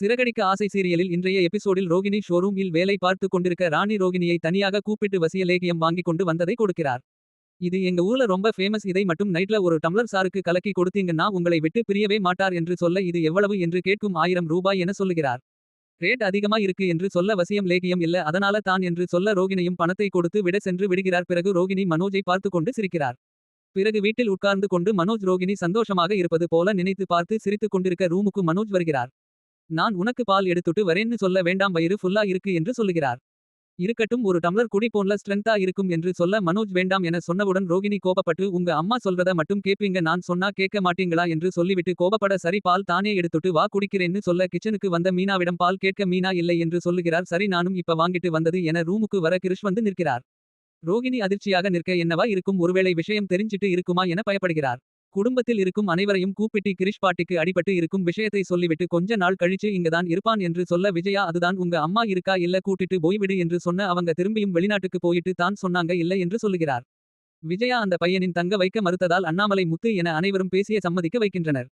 சிறகடிக்க ஆசை சீரியலில் இன்றைய எபிசோடில் ரோகிணி ஷோரூமில் வேலை பார்த்து கொண்டிருக்க ராணி ரோகிணியை தனியாக கூப்பிட்டு வசிய லேகியம் வாங்கி கொண்டு வந்ததை கொடுக்கிறார். இது எங்க ஊர்ல ரொம்ப ஃபேமஸ் இதை மட்டும் நைட்ல ஒரு டம்ளர் சாருக்கு கலக்கி கொடுத்தீங்கன்னா உங்களை விட்டு பிரியவே மாட்டார் என்று சொல்ல இது எவ்வளவு என்று கேட்கும் ஆயிரம் ரூபாய் என சொல்லுகிறார். ரேட் அதிகமா இருக்கு என்று சொல்ல வசியம் லேகியம் இல்ல அதனால தான் என்று சொல்ல ரோகிணியும் பணத்தை கொடுத்து விட சென்று விடுகிறார் பிறகு ரோகிணி மனோஜை பார்த்து கொண்டு சிரிக்கிறார். பிறகு வீட்டில் உட்கார்ந்து கொண்டு மனோஜ் ரோகிணி சந்தோஷமாக இருப்பது போல நினைத்து பார்த்து சிரித்துக் கொண்டிருக்க ரூமுக்கு மனோஜ் வருகிறார். நான் உனக்கு பால் எடுத்துட்டு வரேன்னு சொல்ல வேண்டாம் வயிறு ஃபுல்லா இருக்கு என்று சொல்லுகிறார். இருக்கட்டும் ஒரு டம்ளர் குடி போன்ல ஸ்ட்ரென்த்தா இருக்கும் என்று சொல்ல மனோஜ் வேண்டாம் என சொன்னவுடன் ரோகிணி கோபப்பட்டு உங்க அம்மா சொல்றத மட்டும் கேப்பீங்க நான் சொன்னா கேட்க மாட்டீங்களா என்று சொல்லிவிட்டு கோபப்பட சரி பால் தானே எடுத்துட்டு வா குடிக்கிறேன்னு சொல்ல கிச்சனுக்கு வந்த மீனாவிடம் பால் கேட்க மீனா இல்லை என்று சொல்லுகிறார் சரி நானும் இப்ப வாங்கிட்டு வந்தது என ரூமுக்கு வர கிருஷ் வந்து நிற்கிறார். ரோகிணி அதிர்ச்சியாக நிற்க என்னவா இருக்கும் ஒருவேளை விஷயம் தெரிஞ்சிட்டு இருக்குமா என பயப்படுகிறார். குடும்பத்தில் இருக்கும் அனைவரையும் கூப்பிட்டு கிரிஷ் பாட்டிக்கு அடிபட்டு இருக்கும் விஷயத்தை சொல்லிவிட்டு கொஞ்ச நாள் கழிச்சு இங்கதான் இருப்பான் என்று சொல்ல விஜயா அதுதான் உங்க அம்மா இருக்கா இல்ல கூட்டிட்டு போய்விடு என்று சொன்ன அவங்க திரும்பியும் வெளிநாட்டுக்கு போயிட்டு தான் சொன்னாங்க இல்லை என்று சொல்லுகிறார். விஜயா அந்த பையனின் தங்க வைக்க மறுத்ததால் அண்ணாமலை முத்து என அனைவரும் பேசிய சம்மதிக்க வைக்கின்றனர்.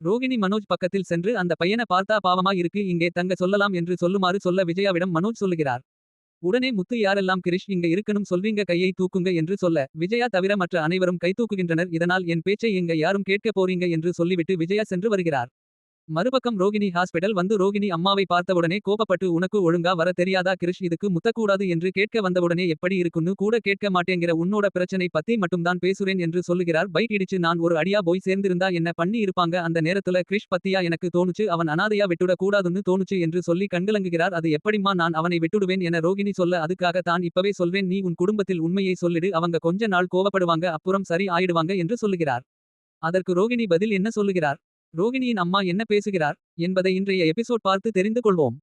ரோகிணி மனோஜ் பக்கத்தில் சென்று அந்த பையனை பார்த்தா பாவமா இருக்கு இங்கே தங்க சொல்லலாம் என்று சொல்லுமாறு சொல்ல விஜயாவிடம் மனோஜ் சொல்லுகிறார். உடனே முத்து யாரெல்லாம் கிரிஷ் இங்க இருக்கணும் சொல்வீங்க கையை தூக்குங்க என்று சொல்ல விஜயா தவிர மற்ற அனைவரும் கை தூக்குகின்றனர் இதனால் என் பேச்சை இங்க யாரும் கேட்க போறீங்க என்று சொல்லிவிட்டு விஜயா சென்று வருகிறார். மறுபக்கம் ரோகிணி ஹாஸ்பிடல் வந்து ரோகிணி அம்மாவை பார்த்தவுடனே கோபப்பட்டு உனக்கு ஒழுங்கா வர தெரியாதா கிருஷ்? இதுக்கு முத்தக்கூடாது என்று கேட்க வந்தவுடனே எப்படி இருக்குன்னு கூட கேட்க மாட்டேங்கிற உன்னோட பிரச்சனை பத்தி மட்டும்தான் பேசுறேன் என்று சொல்லுகிறார். பைக் இடிச்சு நான் ஒரு அடியா போய் சேர்ந்திருந்தா என்ன பண்ணி இருப்பாங்க? அந்த நேரத்துல கிரிஷ் பத்தியா எனக்கு தோணுச்சு. அவன் அனாதையா விட்டுட கூடாதுன்னு தோணுச்சு என்று சொல்லி கண்கலங்குகிறார் அது எப்படிம்மா நான் அவனை விட்டுடுவேன் என ரோகிணி சொல்ல அதுக்காக தான் இப்பவே சொல்வேன். நீ உன் குடும்பத்தில் உண்மையை சொல்லிடு. அவங்க கொஞ்ச நாள் கோவப்படுவாங்க. அப்புறம் சரி ஆயிடுவாங்க என்று சொல்லுகிறார். அதற்கு ரோகிணி பதில் என்ன சொல்லுகிறார். ரோகிணியின் அம்மா என்ன பேசுகிறார் என்பதை இன்றைய எபிசோட் பார்த்து தெரிந்து கொள்வோம்.